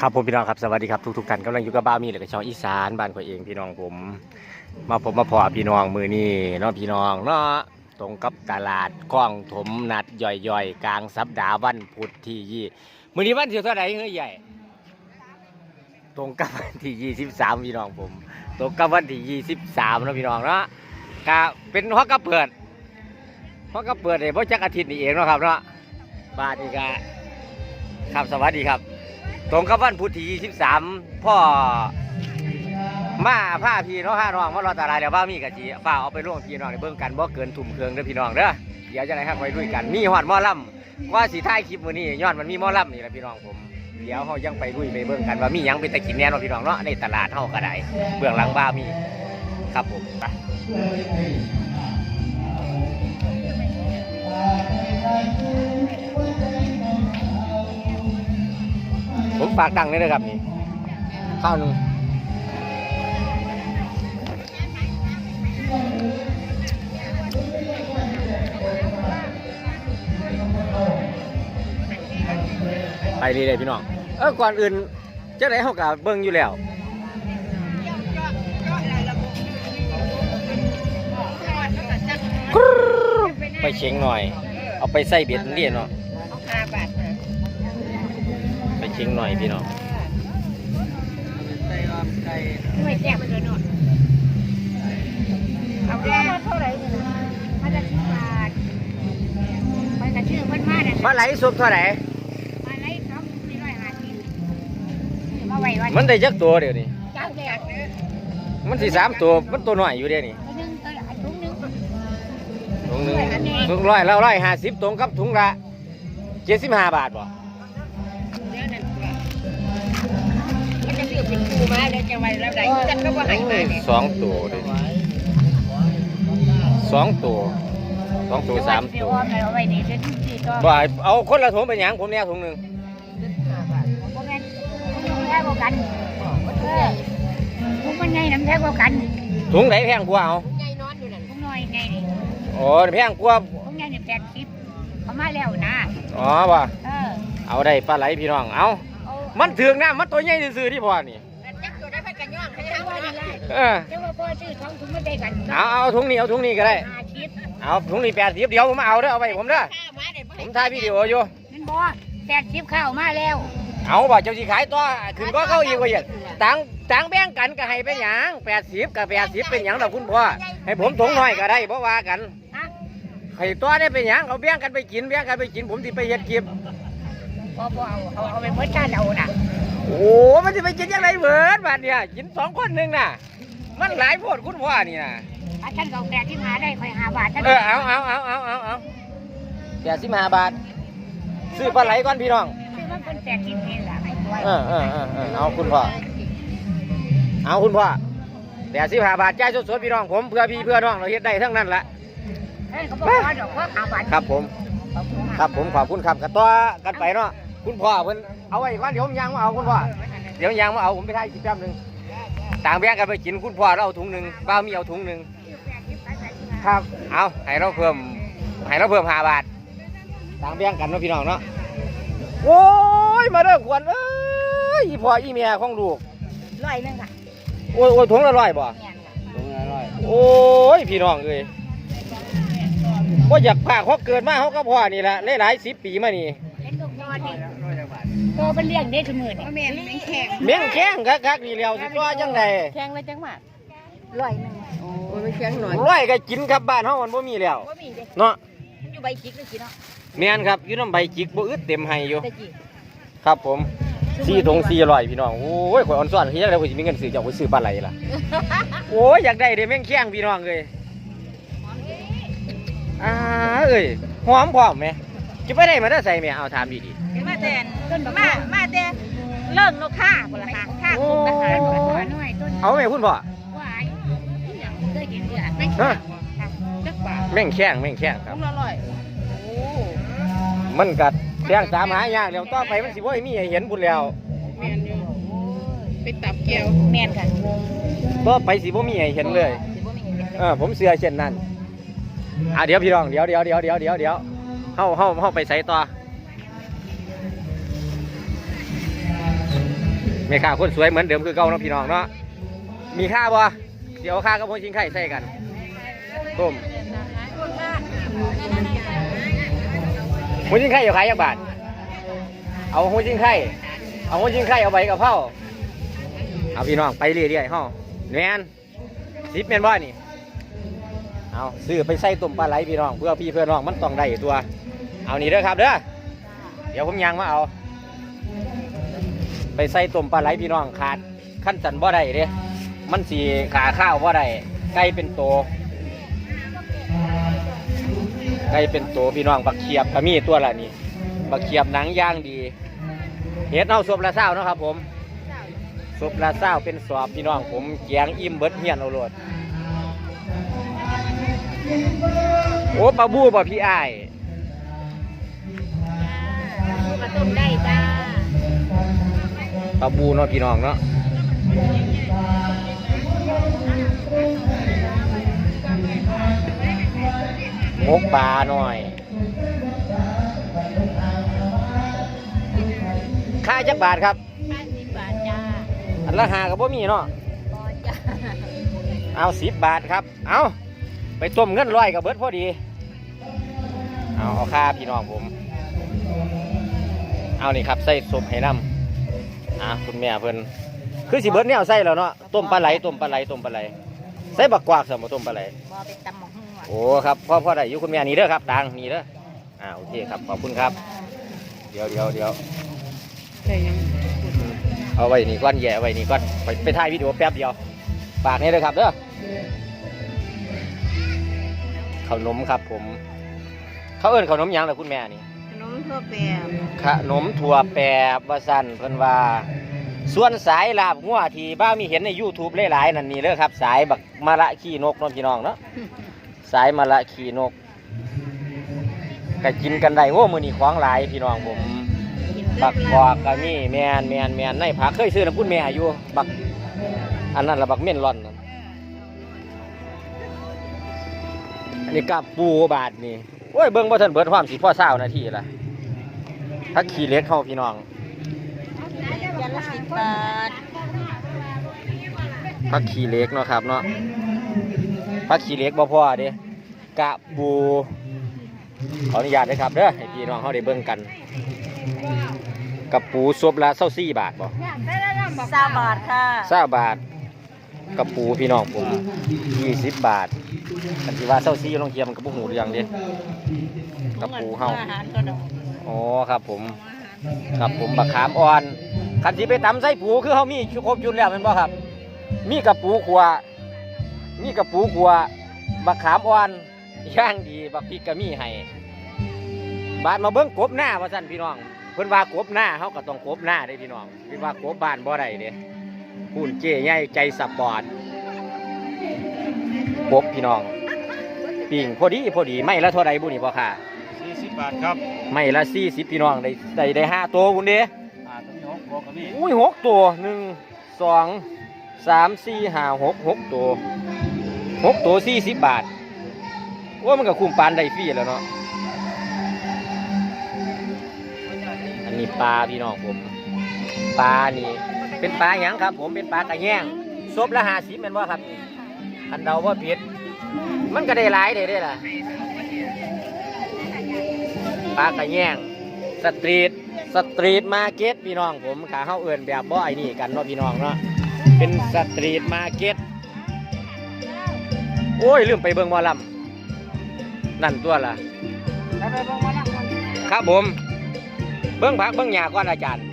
ครับผมพี่น้องครับสวัสดีครับทุกๆท่านกำลังอยู่กับบ้ามีหรือกับช่องอีสานบ้านข่อยเองพี่น้องผม มาผมมาพอพี่น้องมือนี่เนาะพี่น้องเนาะตรงกับตลาดกล้องถมนัดย่อยๆ กลางสัปดาห์วันพุธที่ยี่มือนี้วันที่เท่าไหร่เฮ้ยใหญ่ ตรงกับวันที่ยี่สิบสามพี่น้องผม ตรงกับวันที่ยี่สิบสามนาะพี่น้องเนาะกะเป็นฮอกกะเปิดฮอกกะเปิดเลยเพราะจักอาทิตย์นี้เองเนาะครับเนาะบ้านนี้กะครับสวัสดีครับ ตรงกับวันพุธที่23พ่อมาผ้าพี่น้องห้าน้องมารอตลาดแล้วว่ามีกะจีฝ้าเอาไปร่วมพี่น้องในเบิ่งกันบ่เกินทุ่มเครื่องเด้อพี่น้องเด้อเดี๋ยวจะไหนครับไปด้วยกันมีฮอดมอลำว่าสิท้ายคลิปมือนี้ย้อนมันมีมอลำนี่แหละพี่น้องผมเดี๋ยวเฮายังไปดุยไปเบิ่งกันว่ามียังเป็นตะกินแน่นาะพี่น้องเนาะในตลาดเฮาก็ไดเบื้องหลังบ้ามีครับผมไป ผมฝากดังเลยนะครับนี่ข้าวหนึงไปเรื่อยๆพี่น้อง เออก่อนอื่นจ้าไหนเขากับเบิ้งอยู่แล้วไปเช็งหน่อย เอาไปใส่เบ็ดเรียนเนาะ เช็งหน่อยพี่น้องไม่แจกไปเลยหน่อยเอาแค่เท่าไหร่มาจะสิบบาทไปกระชื่อเพิ่นมาเนี่ยมาไหลสุกเท่าไหร่มาไล่เขาสี่ร้อยห้าสิบมาไหววันมันได้จักตัวเดี๋ยวนี้เจ้าแจกเด้อมันสี่สามตัวมันตัวหน่อยอยู่เดี๋ยวนี้ตัวหนึงตัวอันถุงหนึงถุงหนึ่งถุงร้อยแล้วร้อยห้าสิบตรงกับถุงละเจ็ดสิบห้าบาทบ่ เลือกเป็นปูมาเดี๋ยวจะไหวแล้วไหนจันก็ว่าให้มาเนี่ยสองตัวเดี๋ยวนี้สองตัวสองตัวสามเดี๋ยตัววเอาไว้นี่เดี๋ยวที่ต่อบ่ให้เอาคนละถุงไปหยังผมเนี่ยถุงหนึ่งบ่แม่นมันแท้กว่ากันเออทุกมันไงน้ำแท้กว่ากันถุงไหนแพงกว่าเอาไงนอนอยู่นั่นทุกน้อยไงนี่โอ้แพงกว่าทุกไงนี่แปดสิบเขามาแล้วนะอ๋อบ่เออเอาได้ปลาไหลพี่น้องเอาเอา มันถึงนะมันตัวใหญ่ซื่อๆที่พ่อนี่จักตัวได้พักกันย้อนให้ทำว่าได้เออแต่ว่าพ่อซื้อท้องถุงไม่ได้กันเอาเอาถุงนี้เอาถุงนี้ก็ได้ห้าสิบเอาถุงนี้แปดสิบเดี๋ยวผมมาเอาเด้อเอาไปผมเด้อข้ามาได้ผมถ่ายวิดีโออยู่ มันบ่แปดสิบข้าวมาแล้วเอาบ่เจ้าสิขายตัวขึ้นก็เข้าอีกว่าอย่างต่างต่างแบ่งกันก็ให้ไปหยังแปดสิบกับแปดสิบเป็นหยังดอกคุณพ่อให้ผมถุงน้อยก็ได้เพราะว่ากัน ฮะให้ตัวได้เป็นหยังเอาแบ่งกันไปกินแบ่งกันไปกินผมสิไปเฮ็ดคลิป บ่บ่เอาเอาเอาไปเมื่อชาติเอาน่ะโอ้มันจะไปกินยังไงเบิดบาดเนี่ยกินสองคนหนึ่งน่ะ มันหลายโพดคุณพ่อนี่น่ะถ้าท่านเอาแปดที่หาได้ค่อยหาบาทท่านเออเอาเอาเอาเอาเอาเอาแปดสิบห้าบาทซื้อปลาไหลก่อนพี่น้อง คือมันเป็นแปดสิบเองล่ะไอ้ตัวเออเออเออเออเอาคุณพ่อ เอาคุณพ่อแปดสิบห้าบาทจ่ายสดๆพี่น้องผมเพื่อพี่เพื่อน้องเราเฮ็ดได้ทั้งนั้นแหละเฮ้ยเขาบอกว่าดอกว่าหาบาทครับผม ขอบคุณครับผมขอบคุณครับกับตัวกันไปเนาะ คุณพ่อเพิ่นเอาไว้ก่อนเดี๋ยวผมยังมาเอาคุณพ่อเดี๋ยวยังมาเอาผมไปถ่ายคลิปแป๊บหนึงต่างแบ่งกันไปกินคุณพ่อเราเอาถุงหนึ่งป้ามีเอาถุงหนึ่งครับเอาให้เราเพิ่มให้เราเพิ่มห้าบาทต่างแบ่งกันเนาะพี่น้องเนาะโอ้ยมาเด้อขวัญเอ้ยอีพ่ออีเมียของลูกร้อยหนึงค่ะโอ้ยโอ้ยถุงละร้อยบ่แม่นค่ะถุงละร้อยโอ้ยพี่น้องเอ้ยว่าอยากพาเขาเกิดมาเขาก็พ่อนี่แหละหลายๆสิบปีมานี่เห็นลูกน อนนี่ตัวเป็นเลี้ยงได้ทุกมื้อนี่แม่นเป็นแข็งเมี่ยงแข้งคักๆนี่แล้วสิตัวจังไดแข็งเลยจังหวะร้อยหนึงโอ้ยแข็งหน่อยร้อยก็กินครับบ้านเฮามันบ่มีแล้วบ่มีเด้เนาะมันอยู่ใบจิกเลยสิเนาะแม่นครับอยู่น้ำใบจิกบ่อึดเต็มให้อยู่แต่จิครับผมสี่ถุงสี่ร้อยพี่น้อง โอ้ยข่อยอ่อนซ้อนเฮียแล้วข่อยสิมีเงินซื้อเจ้าข่อยซื้อปลาไหลล่ะ โอ้ยอยากได้เด้แม่งแข้งพี่น้องเอ้ยอ่าเอ้ยหอมพร้อมไหมจะไปได้มาได้ใส่แม่เอาถามดี มาแต่มามาแต่เริ่มนกข่าพุ่นล่ะค่ะข่าคุกนะคะน้อยต้นๆเอาแม่คุณพ่อหวายอย่างเคยกินเดือดไม่ฮะจักบาทแม่งแข้งแม่งแข้งครับละร้อยโอ้มันกัดแข้งตามหายากแล้วต่อไปมันสิบ่ให้มีให้เห็นพุ่นแล้วแม่นอยู่ไปตับแก้วแม่นค่ะต่อไปสิบ่มีให้เห็นเลยเออผมเสือเช่นนั้นอะเดี๋ยวพี่น้องเดี๋ยวเดี๋ยวเดี๋ยวเดี๋ยวเดี๋ยวเดี๋ยวเฮาเฮาเฮาไปใส่ต่อ แม่ค้าคนสวยเหมือนเดิมคือเก่าเนาะพี่น้องเนาะมีค่าบ่เดี๋ยวค่ากับหัวชิงไข่ใส่กันต้มหัวชิงไข่อยู่ขายยังบาทเอาหัวชิงไข่เอาหัวชิงไข่เอาใบกับเผาเอาพี่น้องไปเรื่อยๆเฮาแมนสิบแมนบ่นี่เอาซื้อไปใส่ต้มปลาไหลพี่น้องเพื่อพี่เพื่อน้องมันต้องได้ตัว เอานี่เด้อครับเด้อเดี๋ยวผมยังมาเอา ไปใส่ต้มปลาไหลพี่น้องขาดขั้นสันบ่ได้เด้มันสีขาข้าวบ่ได้ไก่เป็นโตไก่เป็นโตพี่น้องบักเขียบก็มีตัวละนี่บักเขียบหนังย่างดีเฮ็ดเอาศพละเศร้านะครับผมศพละเศร้าเป็นสอบพี่น้องผมแกงอิ่มเบิดเฮียนเอาโลดโอ้ปลาบูบ่พี่ไอ้ายมาต้มได้จ้า ปลาบูเนาะพี่น้องเนาะมกปลาหน่อย ค่าจักบาทครับห้าสิบบาทจ้าอันละหากับบ่มีเนาะบอจ้าเอาสิบบาทครับ เอาไปต้มเงินร้อยกับเบิดพอดี เอาเอาค่าพี่น้องผม เอานี่ครับใส่ซุปให้น้ำ อะคุณแม่เพิ่นคือสิเบิดเนี่ยเอาใส่แล้วเนาะต้มปลาไหลต้มปลาไหลต้มปลาไหลใส่บักกวากสมต้มปลาไหลบอเป็นตำหมกหัวโอ้ครับพ่อพ่อได้อยู่คุณแม่นี่เด้อครับตังนี่เด้ออ่าโอเคครับขอบคุณครับ เดี๋ยวเดี๋ยวเดี๋ยวเลยยังเอาไว้นี่ก้อนแย่ไว้นี่ก้อนไปไปถ่ายวิดีโอแป๊บเดียวฝากนี่เลยครับเด้อขนมครับผม เขาเอิ้นขนมหยังล่ะคุณแม่นี่ขนม ทั่วแปบขนมถั่วแปบว่าสั่นเพิ่นว่า ส่วนสายลาบงัวที่บ้ามีเห็นใน YouTube หลายๆนั่นนี่เด้อครับ สายบักมะละขี้นกเน้องพี่น้องเนาะสายมะละขี้นกก็กินกันได้โอ้มื้อนี้ของหลายพี่น้องผม บักกอกก็มีแมนแมนแมนในผักเคยซื้อน้ำคุณแม่อยู่บักอันนั้นละบักเม่นร่อนนั่นอันนี้กับปูบาทนี่โอ้ยเบิ้งบ่ทันเบิดความสิพ่อเศร้านาทีละ ถ้าขี่เล็กเข้าพี่น้องยันละสิบบาทพักขี่เล็กเนาะครับเนาะพักขี่เล็กบ่พอเด้กะปูขออนุญาตนะครับเด้อให้พี่น้องเขาได้เบิ่งกันกับปูซบละเศร้าสี่บาทบ่สามบาทค่ะเศร้าบาทกับปูพี่น้องผมยี่สิบบาทกันที่ว่าเศร้าซี่ลองเทียมกับปูหูเรียงเด้กับปูเฮา อ๋อครับผม ครับผมบักขามอ่อนคันที่ไปตำไส้ปูคือเฮามีครบจุดแล้วแม่นบ่ครับ มีกับปูขัวมีกับปูขัวบักขามอ่อนย่างดีบักพริกก็มีให้บาดมาเบิ่งกบหน้าว่าซั่นพี่น้องเพิ่นว่ากบหน้าเฮาก็ต้องกบหน้าเด้พี่น้องเพิ่นว่ากบบ้านบ่ได้เด้หุ่นเจ๊ใหญ่ใจสปอร์ตกบพี่น้องปิ่งพอดีพอดีไม่ละเท่าไรบุนี่พ่อค่ะ 40บาทครับไม่ละสี่สิบพี่น้องได้ได้ได้ห้าตัวบุญเด้อ่าตัวนี้6บอกกับนี่อุ้ยหกตัวหนึ่งสองสามสี่ห้าหกหกตัวหกตัวสี่สิบบาทว่ามันก็คุ้มปานได้ฟรีแล้วเนาะอันนี้ปลาพี่น้องผมปลานี่เป็นปลาหยังครับ ผมเป็นปลากระแยงซบละห้าสิบเป็นว่าครับคันเดาว่าผิดมันก็ได้หลายได้ได้ล่ะ ปลากระแยงสตรีทสตรีทมาร์เก็ตพี่น้องผมขาเข้าเอื่นแบบบ่ไอ้นี่กันเนาะพี่น้องเนาะเป็นสตรีทมาร์เก็ตโอ้ยลืมไปเบิ่งหมอลำนั่นตัวล่ะครับผม เบิ้งผักเบิ้งหญ้าก่อนอาจารย์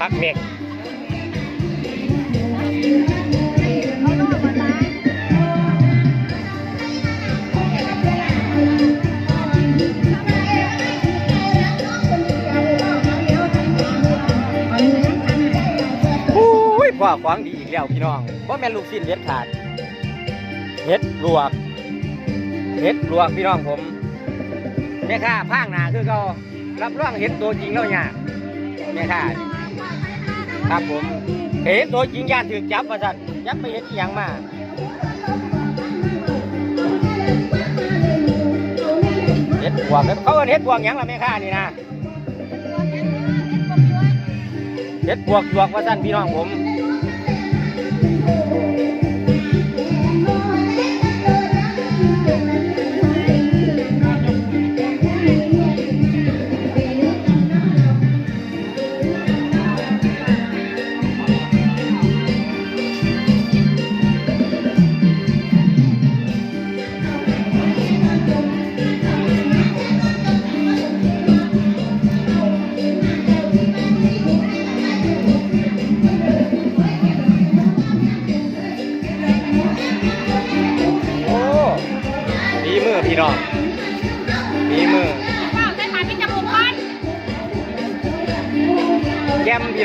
พักเมก อุ้ยพ่อของดีอีกแล้วพี่น้องว่าะแม่ลูกชิ้นเด็ดขาดเฮ็ดลวกเฮ็ดลวกพี่น้องผมแม่ค้าพางหนาคือเขารับรองเห็นตัวจริงแล้วเนี่ยแม่ค้าครับผมเห็นตัวจริงญาถือจับมาสัตว์จับไปเห็นอย่างมาเห็ดบวกเขาเห็ดบวกยังละแม่ค้านี่นะเฮ็ดบวกบวกว่าซั่นพี่น้องผม โ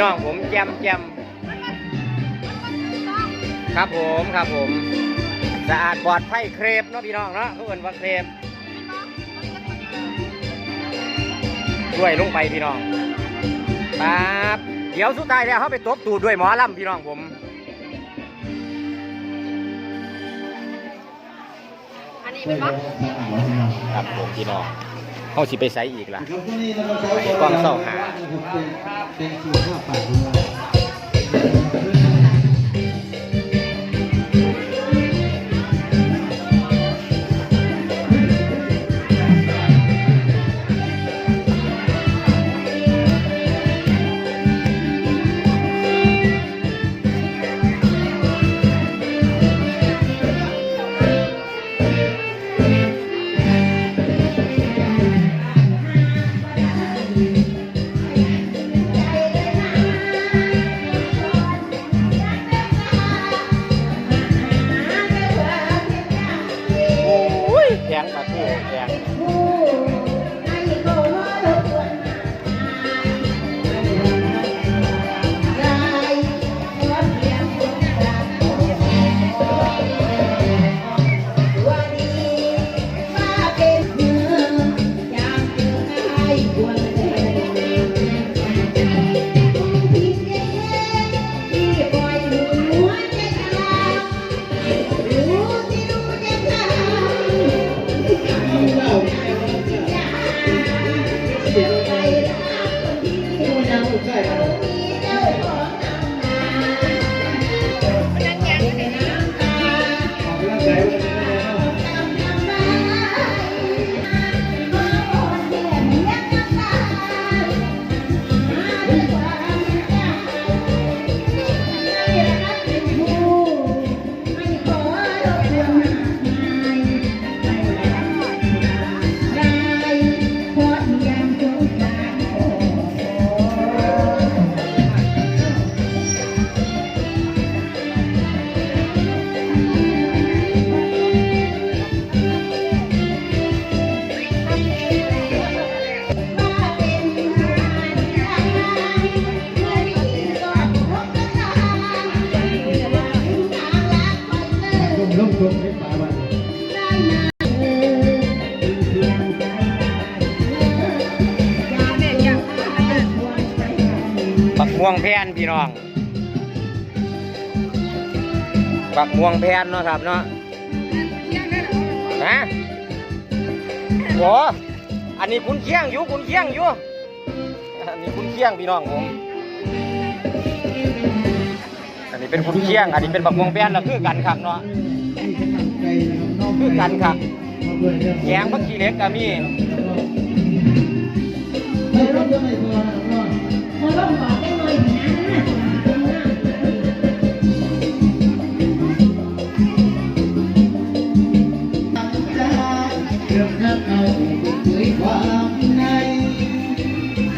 น้องผมแจมแจมครับผมครับผมสะอาดปลอดภัยเครปเนาะพี่น้องเนาะเขาเอิ้นว่าเครปด้วยลงไปพี่น้องปั๊บเดี๋ยวสุดท้ายแล้วเขาไปตบตูดด้วยหมอลำพี่น้องผมอันนี้เป็นปะครับผมพี่น้อง เขาสิไปใส่อีกล่ะครับตัวนี้เราก็ใช้กล้องเศร้าหา เป็นเป็นสี่ห้าแปดด้วยโองปักม่วงแพนเนาะครับเนาะนะโหอันนี้คุณเคียงอยู่คุณเคียงอยู่อันนี้คุณเคียงพี่น้องผมอันนี้เป็นคุณเคียง อันนี้เป็นปักม่วงแพนแล้วคือกันครับเนาะนี่กำลังใจนะครับน้องคือกันครับมาเพื่อนเรื่องแยงบักขี้เล็กก็มีไม่รับจะไม่พอน้องมาลองบอก รื่องทักเอาเป็นเผยความใน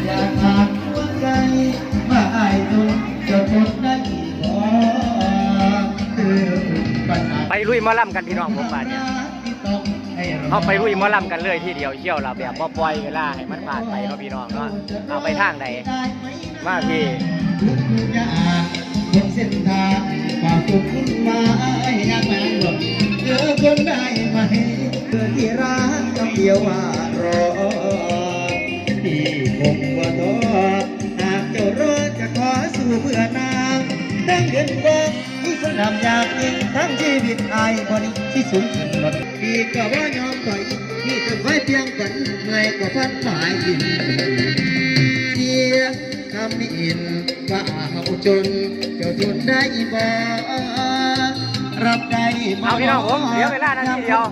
อยากผ่านหัวใจมาอายจนจะทนได้พอคือปัญหาไปลุยมอลำกันพี่น้องผมบ้าดเนี่ยเขาไปลุยมอลำกันเลยที่เดียวเชี่ยวเราแบบบ่ปล่อยเวลาให้มันผ่านไปเนาะพี่น้องเนาะเอาไปทางใดมาพี่ทุกอย่าบนเส้นทางความสุขคุณมาให้ยังไงหรอ เจอคนได้ไหมเธอที่รักคำเดียวว่ารอที่คงว่าท้อหากเจ้ารอจะขอสู่เพื่อนางดังเงินบอกที่คนทำอยากยิงทั้งชีวิตอายบริที่สูงขึ้นหมดพี่ก็ว่ายอมถอยที่ก็ไว้เพียงกันเมื่อก็พันหมายกินเสียงคำนี้อินว่าเอาจนเจ้าทนได้บ่ รับได้บ่เอาพี่น้องผมเดี๋ยวเวลานาทีเดียว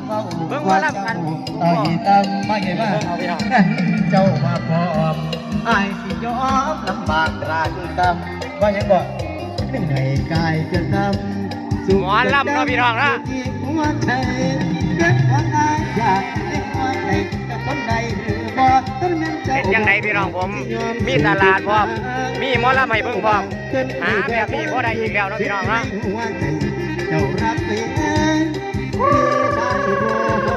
เบิ่งว่ารับกันต่อยตำไม่เห็นว่าเอาพี่น้องเจ้ามาพร้อมอายสิยอมลำบากราคือตำว่ายังบอกเหนื่อยกายเกินตำสู่หมอลำเนาะพี่น้องนะที่หัวใจเกิดความอายอยากให้หัวใจกับคนใดหรือบ่ท่านแม่นเจ้าเป็นยังไงพี่น้องผม มีตลาดพร้อมมีหมอลำให้เบิ่งพร้อมหาแบบนี้บ่ได้อีกแล้วเนาะพี่น้องนะหัวใจ เจ้ารับไปเองที่ได้บ่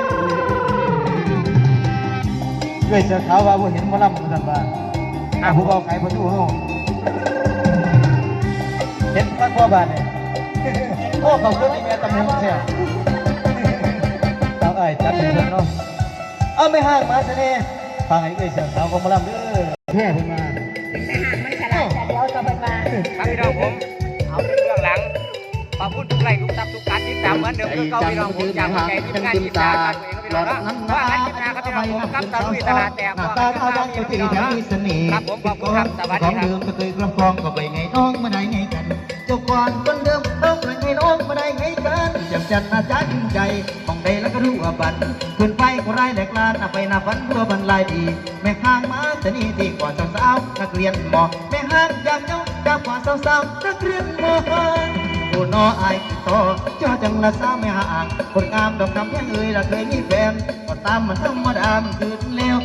ด้วยเสื้อขาวว่าบ่เห็นหมอลำมันสั่นว่าครับผู้เอาขายประตูเฮาเห็นมันพ่อบาทเนี่ยโอ้เขาเครื่องไอ้แม่ตำแหน่งเสียเอาไอ้ายจัดให้เพิ่นเนาะเอาไม่ห่างมาซะนี่ฟังไอ้เอ้ยเสียงสาวของหมอลำเด้อแพ้เพิ่นมา อบคุณทุกไลค์ทุกซับทุกการติดตามเหมือนเดิมคือเก่าพี่น้องผมจากหัวใจทีมงานอีสานบ้านตัวเองครับพี่น้องนะว่างั้นคลิปหน้าครับพี่น้องผมกับตะลุยตลาดแตกหน้าว่าตากันเอาคดัรับงพี่ก็น้องตีนะแถวมีเสน่ห์ครับผมขอบคุณครับสวัสดีครับเดิมก็เคยกระฟองก็ไปไงน้องมาได้ไงกันเจ้าก่อนคนเดิมต้องไปไงน้องมาได้ไงกันจำจันอาจารย์ใจมองใดแล้วก็รู้ว่าบันขึ้นไปก็ไร้แหลกลานไปนับวันตัวบรรลายดีแม่ข้างมาจะนี่ดีกว่าสาวๆนักเรียนหมอแม่ห้างยามเย้าดาวกว่าสาวๆนักเรียนหมอ โอ้นออายต่อเจ้าจังละสาวไม่ห่างคนงามดอกคำแพงเอ่ยละเคยมีแฟนก็ตามมันธรรมดามันคือเลว